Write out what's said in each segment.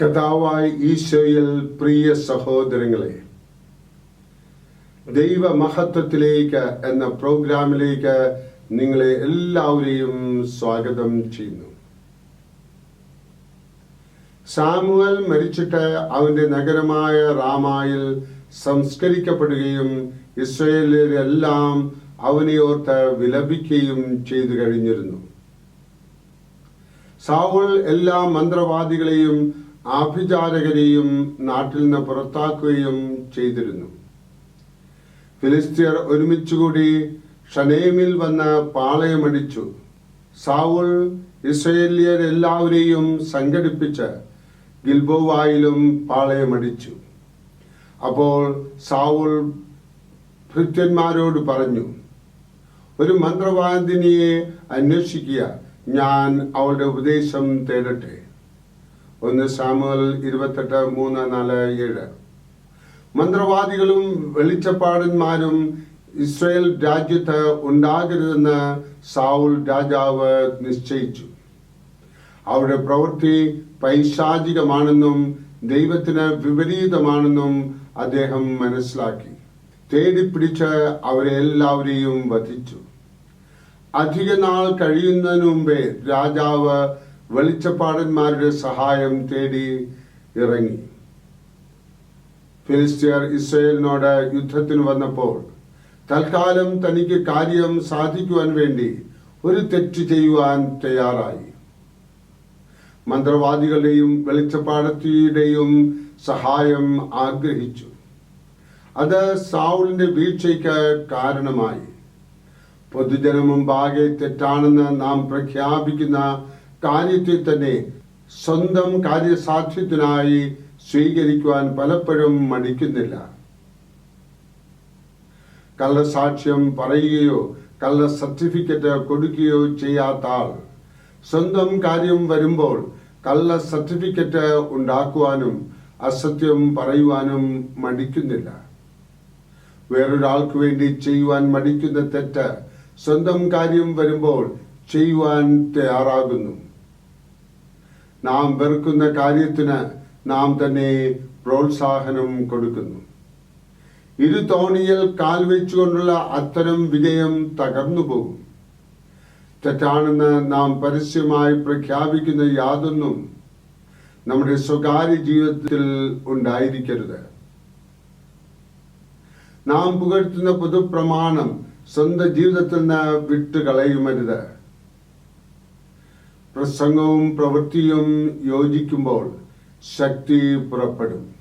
കഥാവായി ഈശോയിൽ പ്രിയ സഹോദരങ്ങളെ ദൈവ മഹത്വത്തിലേക്ക് എന്ന പ്രോഗ്രാമിലേക്ക് നിങ്ങളെ എല്ലാവരെയും സ്വാഗതം ചെയ്യുന്നു. സാമുവൽ മരിച്ചിട്ട് അവന്റെ നഗരമായ റാമായിൽ സംസ്കരിക്കപ്പെടുകയും ഇസ്രയേലിലെല്ലാം അവനെ ഓർത്ത് വിലപിക്കുകയും ചെയ്തു കഴിഞ്ഞിരുന്നു. സാവുൾ എല്ലാ മന്ത്രവാദികളെയും ആഭിചാരകരെയും നാട്ടിൽ നിന്ന് പുറത്താക്കുകയും ചെയ്തിരുന്നു. ഫിലിസ്തീർ ഒരുമിച്ചുകൂടി ഷനേമിൽ വന്ന് പാളയമടിച്ചു. സാവുൾ ഇസ്രയേലിയരെല്ലാവരെയും സംഘടിപ്പിച്ച് ഗിൽബോവായിലും പാളയമടിച്ചു. അപ്പോൾ സാവുൾ ഭൃത്യന്മാരോട് പറഞ്ഞു ഒരു മന്ത്രവാദിനിയെ അന്വേഷിക്കുക. ഞാൻ അവളുടെ ഉപദേശം തേടട്ടെ. ഒന്ന് സാമുവൽ ഇരുപത്തെട്ട് മൂന്ന് നാല് ഏഴ്. മന്ത്രവാദികളും വെളിച്ചപ്പാടന്മാരും ഇസ്രയേൽ രാജ്യത്ത് ഉണ്ടാകരുതെന്ന് സാവുൽ രാജാവ് നിശ്ചയിച്ചു. അവരുടെ പ്രവൃത്തി പൈശാചികമാണെന്നും ദൈവത്തിന് വിപരീതമാണെന്നും അദ്ദേഹം മനസ്സിലാക്കി. തേടിപ്പിടിച്ച് അവരെ എല്ലാവരെയും വധിച്ചു. അധിക നാൾ കഴിയുന്നതിന് മുമ്പേ രാജാവ് വെളിച്ചപ്പാടന്മാരുടെ സഹായം തേടി ഇറങ്ങി. ഫിലിസ്റ്റിയർ ഇസ്രയേലിനോട് യുദ്ധത്തിന് വന്നപ്പോൾ തൽക്കാലം തനിക്ക് കാര്യം സാധിക്കുവാൻ വേണ്ടി ഒരു തെറ്റ് ചെയ്യുവാൻ തയ്യാറായി. മന്ത്രവാദികളുടെയും വെളിച്ചപ്പാടത്തിയുടെയും സഹായം ആഗ്രഹിച്ചു. അത് സാവുളിന്റെ വീഴ്ചയ്ക്ക് കാരണമായി. പൊതുജനമുമ്പാകെ തെറ്റാണെന്ന് നാം പ്രഖ്യാപിക്കുന്ന കാര്യത്തെ തന്നെ സ്വന്തം കാര്യസാധ്യത്തിനായി സ്വീകരിക്കുവാൻ പലപ്പോഴും മടിക്കുന്നില്ല. കള്ളസാക്ഷ്യം പറയുകയോ കള്ള സർട്ടിഫിക്കറ്റ് കൊടുക്കുകയോ ചെയ്യാത്ത ആൾ സ്വന്തം കാര്യം വരുമ്പോൾ കള്ള സർട്ടിഫിക്കറ്റ് ഉണ്ടാക്കുവാനും അസത്യം പറയുവാനും മടിക്കുന്നില്ല. വേറൊരാൾക്ക് വേണ്ടി ചെയ്യുവാൻ മടിക്കുന്ന തെറ്റ് സ്വന്തം കാര്യം വരുമ്പോൾ ചെയ്യുവാൻ തയ്യാറാകുന്നു. നാം വെറുക്കുന്ന കാര്യത്തിന് നാം തന്നെ പ്രോത്സാഹനം കൊടുക്കുന്നു. ഇരു തോണിയിൽ കാൽ വെച്ചുകൊണ്ടുള്ള അത്തരം വിജയം തകർന്നു പോകും. തെറ്റാണെന്ന് നാം പരസ്യമായി പ്രഖ്യാപിക്കുന്ന യാതൊന്നും നമ്മുടെ സ്വകാര്യ ജീവിതത്തിൽ ഉണ്ടായിരിക്കരുത്. നാം പുകഴ്ത്തുന്ന പൊതുപ്രമാണം സ്വന്തം ജീവിതത്തിൽ നിന്ന് വിട്ടുകളയുമരുത്. പ്രസംഗവും പ്രവൃത്തിയും യോജിക്കുമ്പോൾ ശക്തി പുറപ്പെടും.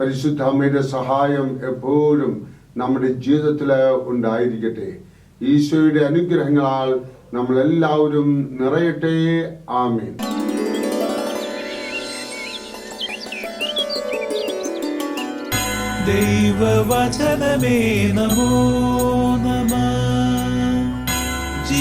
പരിശുദ്ധ അമ്മയുടെ സഹായം എപ്പോഴും നമ്മുടെ ജീവിതത്തിൽ ഉണ്ടായിരിക്കട്ടെ. ഈശോയുടെ അനുഗ്രഹങ്ങളാൽ നമ്മളെല്ലാവരും നിറയട്ടെ. ആമീൻ. ദൈവവചനമേ നമോ നമ.